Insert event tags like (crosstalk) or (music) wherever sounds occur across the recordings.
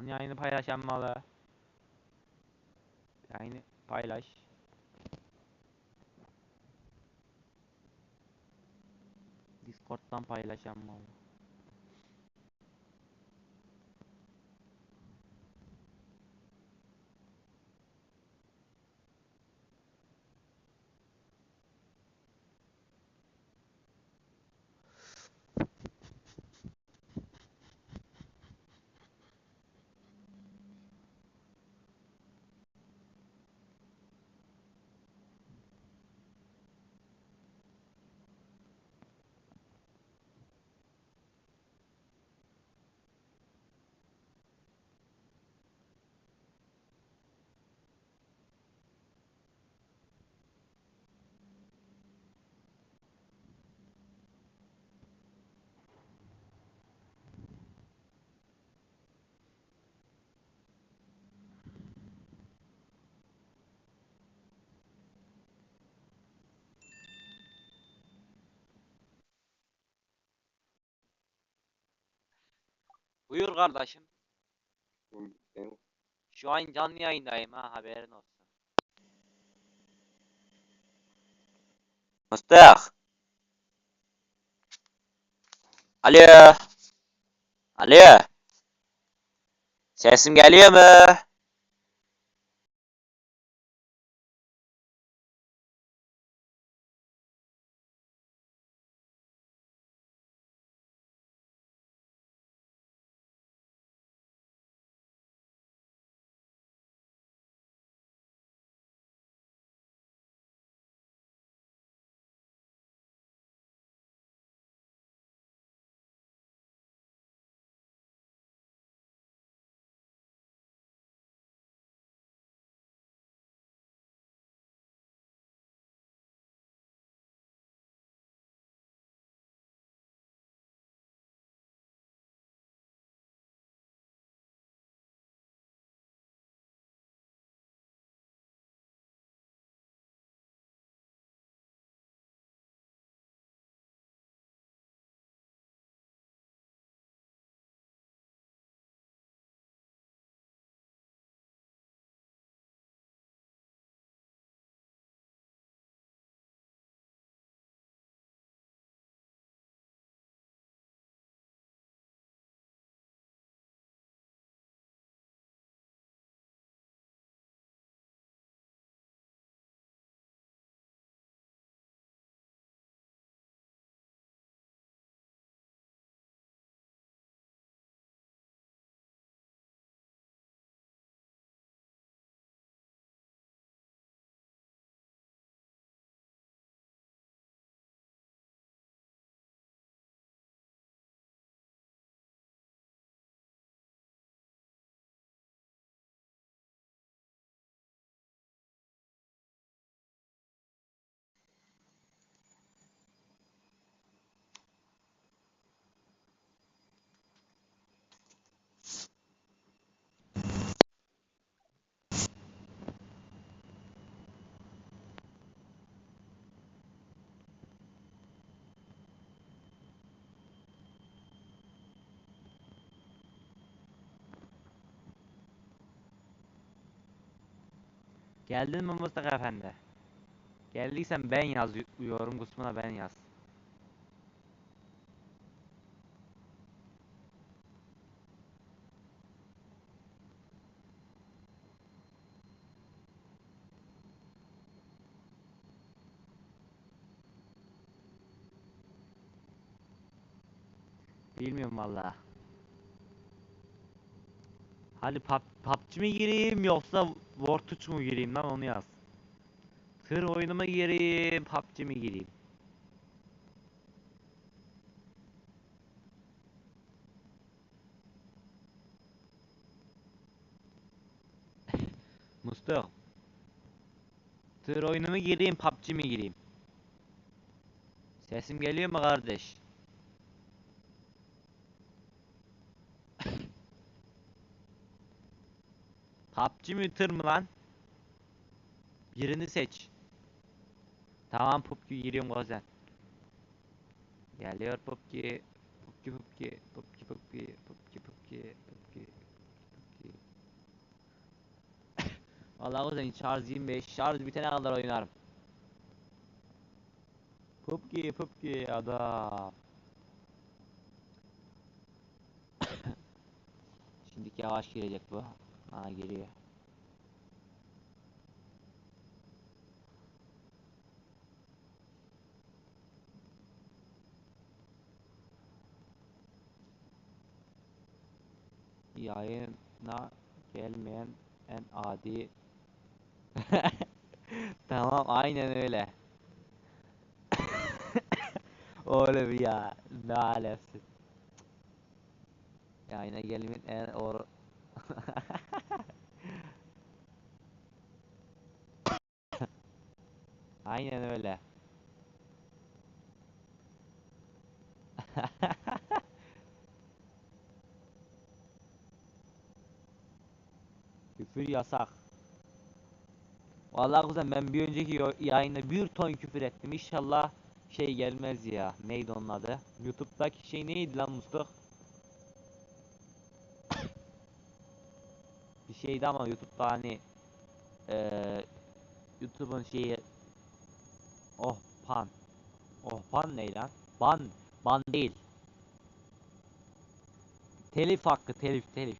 Canlı yayını paylaşamalı. Yayını paylaş. Discord'dan paylaşamalı. Buyur kardeşim. Şu an canlı yayındayım ha haberin olsun. Mıstık. Alo. Alo. Sesim geliyor mu? Geldin mi Mustafa Efendi? Geldiysen ben yaz yorum kısmına ben yaz. Bilmiyorum valla. Hadi pub, PUBG mi gireyim yoksa War 3 mu gireyim lan onu yaz. Tır oyunu mu gireyim, PUBG mi gireyim? (laughs) Mustafa. Tır oyunu mu gireyim, PUBG mi gireyim? Sesim geliyor mu kardeş? PUBG mi tır mı lan? Birini seç. Tamam PUBG giriyorum Gozen. Geliyor PUBG. PUBG PUBG PUBG PUBG PUBG PUBG PUBG Vallahi o zaman şarj 25 şarj bitene kadar oynarım. PUBG PUBG adam. Şimdi yavaş girecek bu. Ha giriyor. Yayına gelmeyen en adi (laughs) Tamam aynen öyle. (coughs) Oğlum ya ne alemsin. Yayına gelmeyen en or (laughs) Aynen öyle. (laughs) Küfür yasak. Vallahi kuzen ben bir önceki yayında bir ton küfür ettim. İnşallah şey gelmez ya. Neydi onun adı? YouTube'daki şey neydi lan Mustafa? (coughs) bir şeydi ama YouTube'da hani eee YouTube'un şeyi Oh pan. Oh pan ne lan? Ban. Ban değil. Telif hakkı telif telif.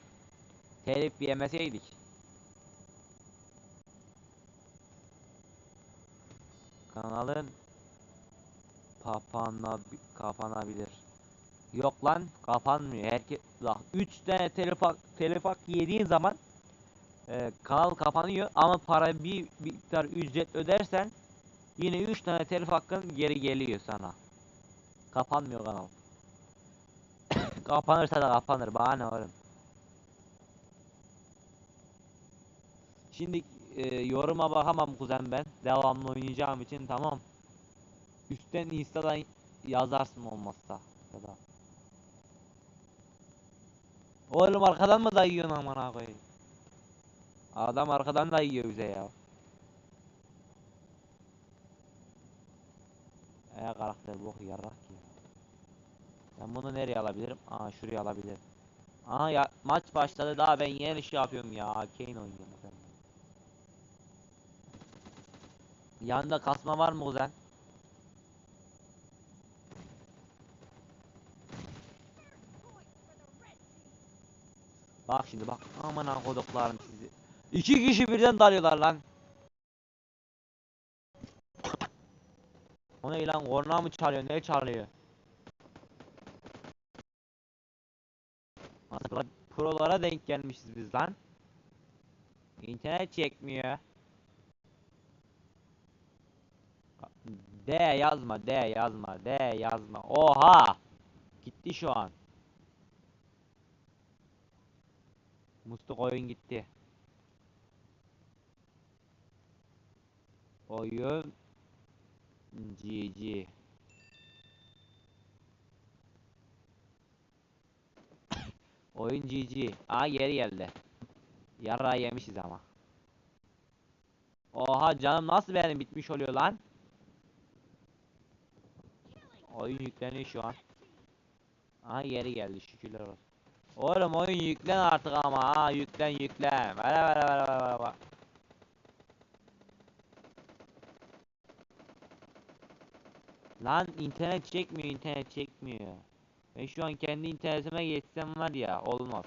Telif yemeseydik. Kanalın kapana kapanabilir. Yok lan kapanmıyor. Herkes bak 3 tane telif hak, telif hakkı yediğin zaman e, kanal kapanıyor ama para bir miktar ücret ödersen yine 3 tane telif hakkın geri geliyor sana. Kapanmıyor kanal. (coughs) Kapanırsa da kapanır. Bana ne oğlum. Şimdi e, yoruma bakamam kuzen ben. Devamlı oynayacağım için tamam. Üstten Insta'dan yazarsın olmazsa. Ya da. Oğlum arkadan mı dayıyorsun amına koyayım? Adam arkadan dayıyor bize ya. E karakter bok yarrak ya. Ben bunu nereye alabilirim? Aa şuraya alabilirim. Aa ya maç başladı daha ben yeni şey yapıyorum ya. Kane oynuyorum ben. Yanında kasma var mı kuzen? Bak şimdi bak. Aman ha koduklarım sizi. İki kişi birden dalıyorlar lan. O ne lan? Korna mı çalıyor? Ne çalıyor? Nasıl prolara denk gelmişiz biz lan. İnternet çekmiyor. D yazma, D yazma, D yazma. Oha! Gitti şu an. Musluk oyun gitti. Oyun GG. Oyun GG. Aa geri geldi. Yara yemişiz ama. Oha canım nasıl benim bitmiş oluyor lan? Oyun yükleniyor şu an. Aha geri geldi şükürler olsun. Oğlum oyun yüklen artık ama ha yüklen yüklen. Vere vere vere vere vere. Lan internet çekmiyor internet çekmiyor. Ben şu an kendi internetime geçsem var ya olmaz.